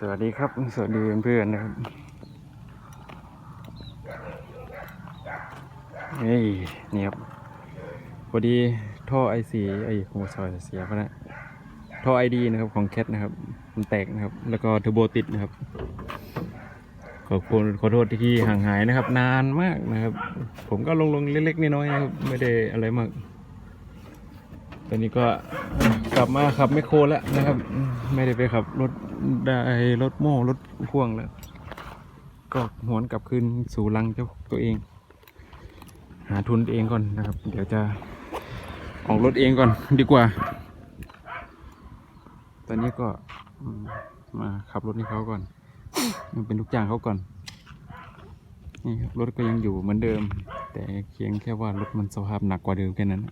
สวัสดีครับ สวัสดีเพื่อนๆนะครับ นี่นี่ครับพอดีท่อไอซีไอคงซอยเสียไปนะท่อไอดีนะครับของแคทนะครับ มันแตกนะครับ แล้วก็เทอร์โบติดนะครับ ขอบคุณขอโทษที่ห่างหายนะครับ นานมากนะครับ ผมก็ลงลงเล็กๆน้อยๆนะครับ ไม่ได้อะไรมาก ตอนนี้ก็กลับมาขับไมโครแล้วนะครับ ไม่ได้ไปขับรถได้รถโม่รถพ่วงแล้ว ก็หวนกลับคืนสู่รังเจ้าตัวเอง หาทุนเองก่อนนะครับ เดี๋ยวจะออกรถเองก่อนดีกว่า ตอนนี้ก็มมาขับรถให้เขาก่อนมันเป็นลูกจ้างเขาก่อนนี่ครับรถก็ยังอยู่เหมือนเดิม แต่เพียงแค่ว่ารถมันสภาพหนักกว่าเดิมแค่นั้น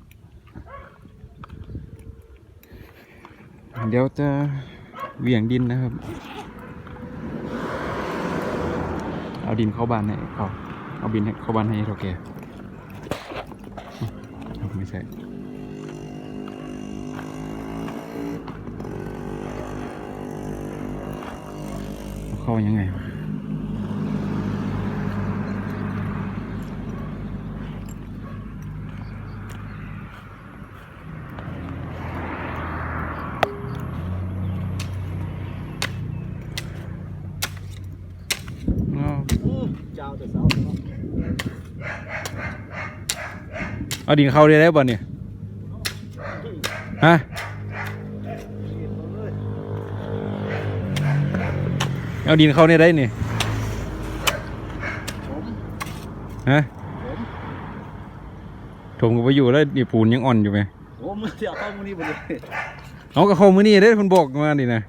เดี๋ยวจะเหวี่ยงดินนะครับ เอาดินเข้าบ้านให้เขาเอาบินเข้าบ้านให้เราแก่เอาไม่ใช่เข้ายังไง เอาเจ้าแต่เสาเนาะเอาดินเข้าได้แล้วบ่เนี่ยฮะเอาดินเข้าเนี่ยได้นี่ผมฮะผมถมกับไปอยู่แล้วนี่ปูนยังอ่อนอยู่ไหมผมจะเอาเข้ามือนี้ไปเลยเอาก็เข้ามือนี่ได้คนบอกมาดินะ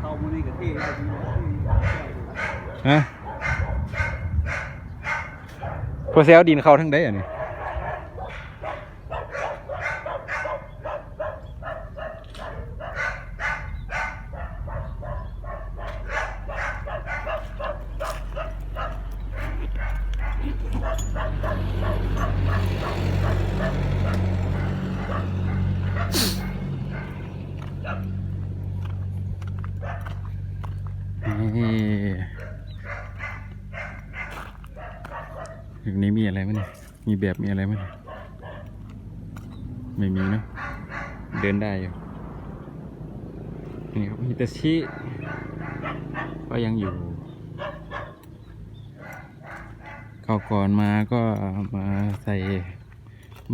เข้ามือนี้กับที่ ฮะพอเซลดินเข้าทั้งได้อะนี่ นี่ถึงนี้มีอะไรไหมเนี่ย มีแบบมีอะไรไหมเนี่ย ไม่มีเนอะเดินได้อยู่ นี่ครับฮิตาชิก็ยังอยู่เข้าก่อนมาก็มาใส่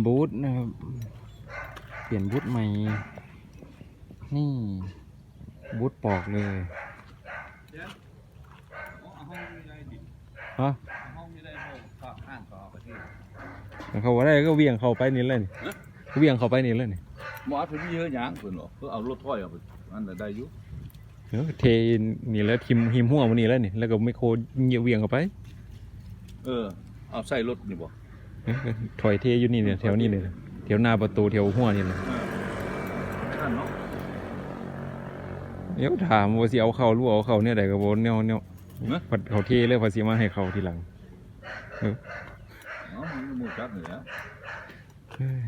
บูทนะครับ เปลี่ยนบูทใหม่ นี่บูทปอกเลย ฮะห้องนี้ได้ห้องฝากห้างต่อประเทศแล้วเขาว่าได้ก็เวียงเข้าไปนี่เลยนี่เวียงเข้าไปนี่เลยนี่หมอเพิ่นมีเยอะหยังเพิ่นบอกเพิ่นเอารถถ้อยเอาไปอันนั้นได้อยู่เออเทนี่แล้วทิมหิมหัวมันนี่แล้วนี่แล้วก็ไม่โคเหยียบเวียงเข้าไป เออ เอาใส่รถนี่บ่เออถอยเทอยู่นี่เนี่ยแถวนี้เลยแถวหน้าประตูแถวหัวนี่เลยท่านเนาะเดี๋ยวถามว่าสิเอาเข้าหรือเอาเข้าเนี่ยใดก็บ่แนวแน วพัดเขาเทเลยภาษีมาให้เขาทีหลังเนาะมันหมู่จักนี่แหละเอ้ย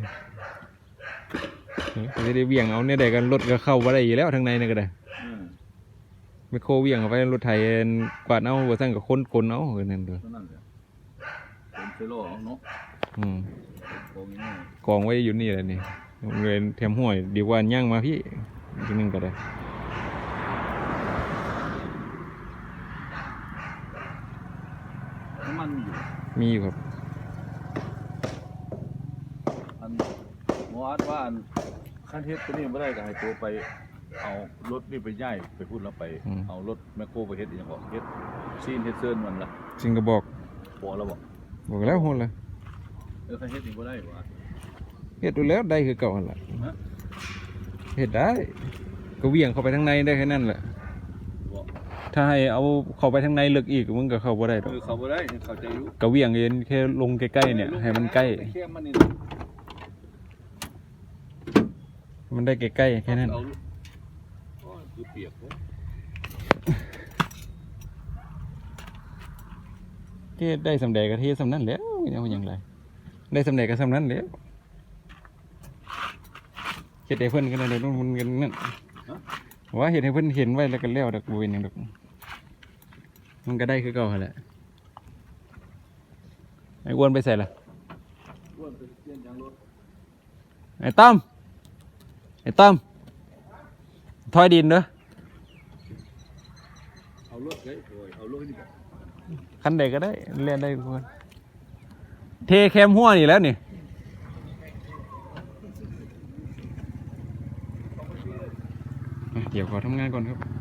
เออจะได้เวียงเอาเนี่ยใดกันรถก็เข้าบ่ได้อยู่แล้วทางในนี่ก็ได้เออไม่โคเวียงเข้าไปรถไถกวาดเอาบ่ซั่นก็คนกลเอาคือนั่นเด้อเท่านั้นแหละเป็นเซโลเอาเนาะอืมโอ้ยนี่กองไว้อยู่นี่แหละนี่เงินแถมห้วยดีกว่าย่างมาพี่อีกทีหนึงก็ได้ น้ำมันมีอยู่มีอยู่ครับ อันหมออัดว่าอันคันเฮ็ดตัวนี้บ่ได้ก็ให้ตัวไป เอารถนี่ไปย้ายไปพูดแล้วไปเอารถแมคโครไปเฮ็ดอีหยังบ่เฮ็ดซีนเฮ็ดเซิร์นมันล่ะจริงก็บอกบ่แล้วบ่บอกแล้วโหดละเออคันเฮ็ดนี่บ่ได้บ่เฮ็ดดูแล้วได้คือเก่าหั่นล่ะฮะ เฮ็ดได้ ก็เวียงเข้าไปทางในได้แค่นั้นแหละบ่ ถ้าให้เอาเข้าไปทางในลึกอีกมึงก็เข้าบ่ได้ดอกคือเขาบ่ได้เข้าใจอยู่ก็เวียงเองแค่ลงใกล้ๆเนี่ย ให้มันใกล้แค่มันนี่มันได้ใกล้ๆแค่นั้นเอาโอ้ยคือเปียกเด้อแค่ได้สำแดงก็เทสำนั้นแหล้วยังว่าหยังไรได้สำแดงก็สำนั้นแหล้วเฮ็ดให้เพิ่นกันเลยเดี๋ยวมันกันนั่น ว่าเฮ็ดให้เพิ่นเห็นไว้แล้วก็แล้วดอกบ่เป็นหยังดอกมันก็ได้คือเก่าหั่นแหละไอ้อ้วนไปใส่ละอ้วนไปเปลี่ยนยางรถไอ้ตั้มไอ้ตั้มถอยดินเด้อเอารถเฮ้ยโอ้ยเอารถนี่บ่คันใดก็ได้เล่นได้ทุกคนเทแคมหัวนี่แล้วนี่อะเดี๋ยว ขอทำงานก่อนครับ